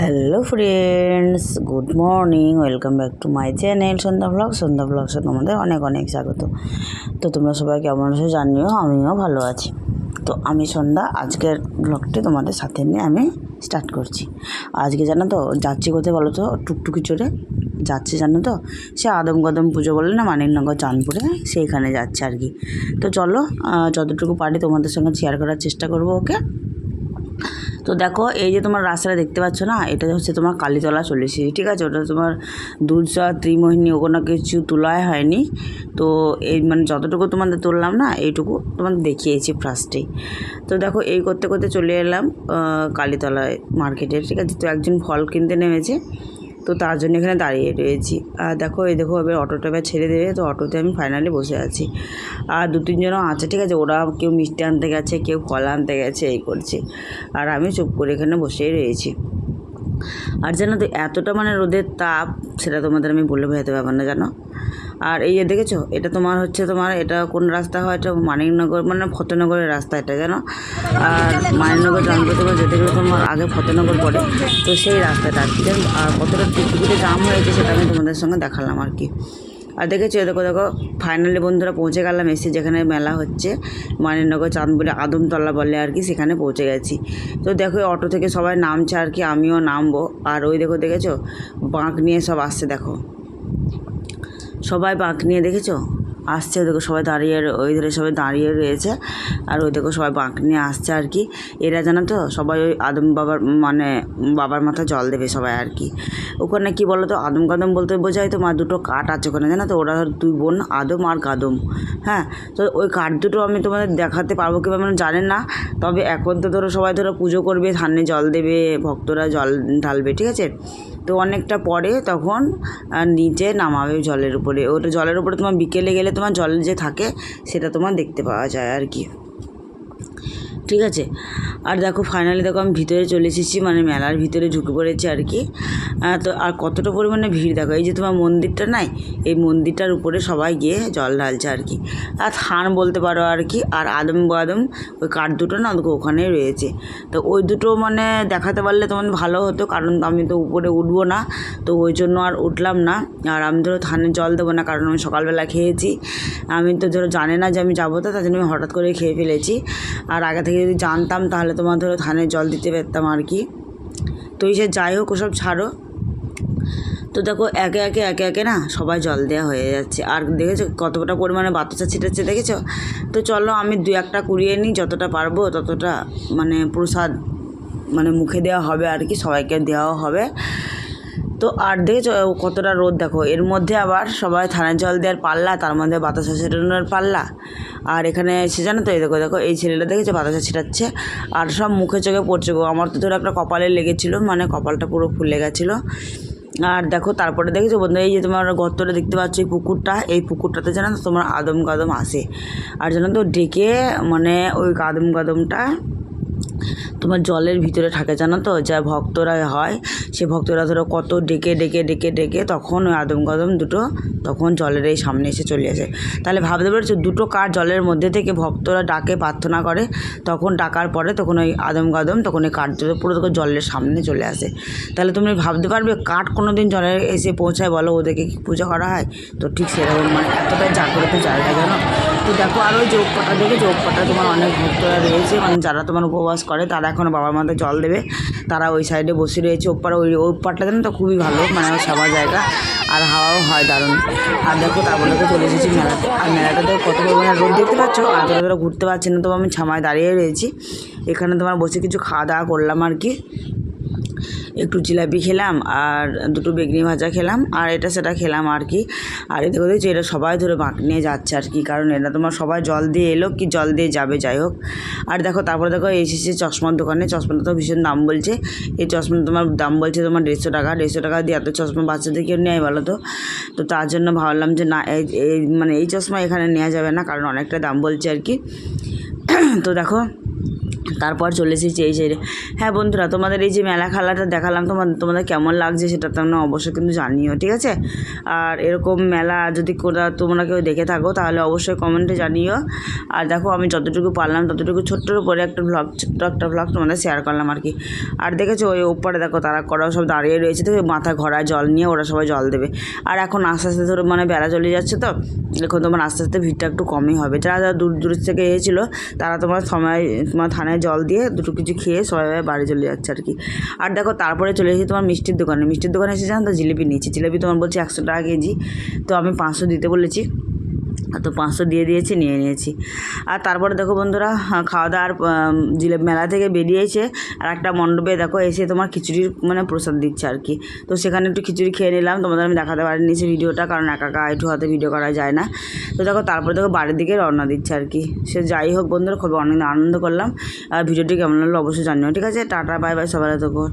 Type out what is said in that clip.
Hello friends good morning welcome back to my channel Sandhya blog Sandhya ব্লগসে তোমাদের অনেক অনেক স্বাগত। তো তোমরা সবাই কেমন আছো জানিও, আমিও ভালো আছি। তো আমি সন্ধ্যা, আজকের ব্লগটি তোমাদের সাথে নিয়ে আমি স্টার্ট করছি। আজকে জানো তো, যাচ্ছি কোথায় বলো তো? টুকটুকি চড়ে যাচ্ছে, জানো তো? সে আদম কদম পুজো বলে না, মানিকনগর, চাঁদপুরে, সেইখানে যাচ্ছে আর কি। তো চলো যতটুকু পারি তোমাদের সঙ্গে শেয়ার করার চেষ্টা করব ওকে তো দেখো, এই যে তোমার রাস্তাটা দেখতে পাচ্ছ না, এটা হচ্ছে তোমার কালীতলা চলে এসেছি ঠিক আছে? ওটা তোমার দুর্জা ত্রিমোহিনী ওখানে কিছু তোলায় হয়নি। তো এই মানে যতটুকু তোমাদের তুললাম না, এইটুকু তোমাদের দেখিয়েছি ফার্স্টেই তো দেখো, এই করতে করতে চলে এলাম কালীতলায় মার্কেটে ঠিক আছে? তো একজন ফল কিনতে নেমেছে। তো তার জন্য এখানে দাঁড়িয়ে রয়েছি। আর দেখো, এই দেখো, এবার অটোটা এবার ছেড়ে দেবে, তো অটোতে আমি ফাইনালি বসে আছি। আর দু তিনজনও আছে, ঠিক আছে? ওরা কেউ মিষ্টি আনতে গেছে, কেউ ফল আনতে গেছে, এই করছে। আর আমি চুপ করে এখানে বসেই রয়েছি। আর জানো তো, এতটা মানে রোদের তাপ, সেটা তোমাদের আমি বলে বোঝাতে পারব না, জানো? আর এই যে দেখেছ, এটা তোমার হচ্ছে তোমার, এটা কোন রাস্তা হয়? এটা মানিকনগর মানে ফতেনগরের রাস্তা এটা, জানো? আর মানিকনগর জানতে তোমার যেতে গেলে তোমার আগে ফতেনগর পড়ে। তো সেই রাস্তাটা আর কি আর কতটা টুকটুকিতে জাম হয়েছে সেটা আমি তোমাদের সঙ্গে দেখালাম আর কি। আর দেখেছ দেখো দেখো ফাইনালি বন্ধুরা পৌঁছে গেলাম এসে যেখানে মেলা হচ্ছে, মানিকনগর চাঁদপুরে আদমতলা বলে আর কি, সেখানে পৌঁছে গেছি। তো দেখো অটো থেকে সবাই নামছে আর কি, আমিও নামবো। আর ওই দেখো, দেখেছ? বাঁক নিয়ে সব আসছে, দেখো। সবাই বাঁক নিয়ে দেখেছ? আসছে দেখো সবাই দাঁড়িয়ে ওই ধারে সবাই দাঁড়িয়ে রয়েছে আর ওই দেখো সবাই বাঁক নিয়ে আসছে আর কি। এরা জানো তো, সবাই ওই আদম বাবার মানে বাবার মাথায় জল দেবে সবাই আর কি। ওখানে কি বলো তো আদম কাদম বলতে বোঝায় তো, মা দুটো কাঠ আছে ওখানে, জানো তো? ওরা ধর দুই বোন, আদম আর কাদম হ্যাঁ? তো ওই কাঠ দুটো আমি তোমাদের দেখাতে পারব কীভাবে মানে জানেন না, তবে এখন তো ধরো সবাই ধরো পুজো করবে, ধানে জল দেবে, ভক্তরা জল ঢালবে, ঠিক আছে? তো অনেকটা পরে তখন নিচে নামাবে জলের উপরে। ওটা জলের উপরে তোমার বিকেলে গেলে তোমার জল যে থাকে, সেটা তোমার দেখতে পাওয়া যায় আর কি। ঠিক আছে? আর দেখো ফাইনালি দেখো আমি ভিতরে চলে এসেছি মানে মেলার ভিতরে ঢুকে পড়েছি আর কি। তো আর কতটা পরিমাণে ভিড় দেখো, এই যে তোমার মন্দিরটা নাই এই মন্দিরটার উপরে সবাই গিয়ে জল ঢালছে আর কি। আর থান বলতে পারো আর কি, আর আদম বাদম, ওই কাঠ দুটো না দেখো ওখানেই রয়েছে। তো ওই দুটো মানে দেখাতে পারলে তোমার ভালো হতো, কারণ আমি তো উপরে উঠবো না। তো ওই জন্য আর উঠলাম না। আর আমি ধরো থানে জল দেবো না, কারণ আমি সকালবেলা খেয়েছি। আমি তো ধরো জানে না যে আমি যাব তো, তার জন্য আমি হঠাৎ করে খেয়ে ফেলেছি। আর আগে থেকে যদি জানতাম, তাহলে তোমার ধরো থানে জল দিতে পারতাম আর কি। তো এই যে যাই হোক, ওসব ছাড়ো। তো দেখো, একে একে একে একে না সবাই জল দেওয়া হয়ে যাচ্ছে। আর দেখেছ কতটা পরিমাণে বাতাসা ছিটাচ্ছে দেখেছ? তো চলো আমি দু একটা কুড়িয়ে নিই, যতটা পারব ততটা মানে প্রসাদ মানে মুখে দেওয়া হবে আর কি, সবাইকে দেওয়াও হবে। তো আর দেখেছ কতটা রোদ দেখো। এর মধ্যে আবার সবাই থানার জল দেওয়ার পাল্লা, তার মধ্যে বাতাসা ছিটানোর পাল্লা। আর এখানে এসে জানো তো, এই দেখো দেখো, এই ছেলেটা দেখেছ? বাতাসা ছিটাচ্ছে। আর সব মুখে চোখে পড়ছে গো। আমার তো ধরো একটা কপালে লেগেছিলো মানে কপালটা পুরো ফুলে গেছিল। আর দেখো, তারপরে দেখেছ বন্ধু এই যে তোমার গর্তটা দেখতে পাচ্ছ, এই পুকুরটা। এই পুকুরটাতে জানো তো, তোমার আদম কাদম আসে। আর জানো তো, ডেকে মানে ওই কাদম কাদমটা তোমার জলের ভিতরে থাকে, জানো তো? যা ভক্তরা হয়, সে ভক্তরা ধরো কত ডেকে ডেকে ডেকে ডেকে তখন ওই আদম কদম দুটো তখন জলের এই সামনে এসে চলে আসে। তাহলে ভাবতে পারছ, দুটো কাঠ জলের মধ্যে থেকে ভক্তরা ডাকে, প্রার্থনা করে, তখন ডাকার পরে তখন ওই আদম কদম তখন ওই কাঠ পুরো তখন জলের সামনে চলে আসে। তাহলে তুমি ভাবতে পারবে, কাঠ কোনো দিন জলে এসে পৌঁছায় বলো, ওদেরকে কি পূজা করা হয়? তো ঠিক সেরকম মানে এতটাই জাগ্রত জায়গা, জানো? তো দেখো আর ওই যোগপাটা দেখে যোগপাটা তোমার অনেক ভক্তরা রয়েছে। মানে যারা তোমার উপবাস করে, তারা এখন বাবার মাথায় জল দেবে। তারা ওই সাইডে বসে রয়েছে। ওপারে ওই ওই পাটটা জানো তো খুবই ভালো মানে সবার জায়গা। আর হাওয়াও হয় দারুণ। আর দেখো তারপরে তো চলে এসেছি মেলাতে। আর মেলাটাতে কত পরিমাণে রোদ দেখতে পাচ্ছ? আর ধরে ধরে ঘুরতে পারছি না, তো আমি ছামায় দাঁড়িয়ে রয়েছি। এখানে তোমার বসে কিছু খাওয়া দাওয়া করলাম আর কি। একটু জিলাপি খেলাম আর দুটো বেগনি ভাজা খেলাম, আর এটা সেটা খেলাম আর কি। আর এ দেখো দেখছি এটা সবাই ধরে বাঁক নিয়ে যাচ্ছে আর কি, কারণ এটা তোমার সবাই জল দিয়ে এলো কি জল দিয়ে যাবে, যাই হোক। আর দেখো, তারপরে দেখো এসেছে চশমার দোকানে, চশমাটা তো ভীষণ দাম বলছে। এই চশমা তোমার দাম বলছে তোমার দেড়শো টাকা দেড়শো টাকা দিয়ে এত চশমা বাচ্চাদের কেউ নেয় বলো তো? তো তার জন্য ভাবলাম যে না এই মানে এই চশমা এখানে নেওয়া যাবে না, কারণ অনেকটা দাম বলছে আর কি। তো দেখো তারপর চলে এসেছি এই সাইডে হ্যাঁ বন্ধুরা, তোমাদের এই যে মেলা খেলাটা দেখালাম তোমার তোমাদের কেমন লাগছে সেটা তোমরা অবশ্যই কিন্তু জানিও, ঠিক আছে? আর এরকম মেলা যদি কোথাও তোমরা কেউ দেখে থাকো, তাহলে অবশ্যই কমেন্টে জানিও। আর দেখো, আমি যতটুকু পারলাম, ততটুকু ছোট্টর উপরে একটা ভ্লগ ছোট্ট একটা ভ্লগ তোমাদের শেয়ার করলাম আর কি। আর দেখেছ, ওই ওপরে দেখো, তারা করাও সব দাঁড়িয়ে রয়েছে তো মাথা ঘোরা জল নিয়ে ওরা সবাই জল দেবে। আর এখন আস্তে আস্তে ধরো মানে বেলা চলে যাচ্ছে তো, এখন তোমার আস্তে আস্তে ভিড়টা একটু কমই হবে। যারা যারা দূর দূর থেকে এসেছিল, তারা তোমার সময়, তোমার থানায় জল দিয়ে দুটো কিছু খেয়ে সবাই বাড়ি চলে যাচ্ছে আর কি। আর দেখো তারপরে চলে এসেছি তোমার মিষ্টির দোকানে। মিষ্টির দোকানে এসে জানো তো জিলিপি নিয়েছি, জিলিপি তোমার বলছি একশো টাকা কেজি, তো আমি পাঁচশো দিতে বলেছি। তো পাঁচশো দিয়ে দিয়েছি নিয়ে নিয়েছি। আর তারপরে দেখো বন্ধুরা হ্যাঁ, খাওয়া দাওয়ার জিলেপ মেলা থেকে বেরিয়েছে। আর একটা মণ্ডপে দেখো এসে তোমার খিচুড়ির মানে প্রসাদ দিচ্ছে আর কি। তো সেখানে একটু খিচুড়ি খেয়ে নিলাম তোমাদের আমি দেখাতে পারিনি সে ভিডিওটা কারণ একা একা একটু হাতে ভিডিও করা যায় না। তো দেখো তারপরে দেখো বাড়ির দিকে রওনা দিচ্ছে আর কি। সে যাই হোক বন্ধুরা খুব অনেক আনন্দ করলাম। আর ভিডিওটি কেমন লাগল অবশ্যই জানিও ঠিক আছে? টাটা বাই বাই সবাই দেখো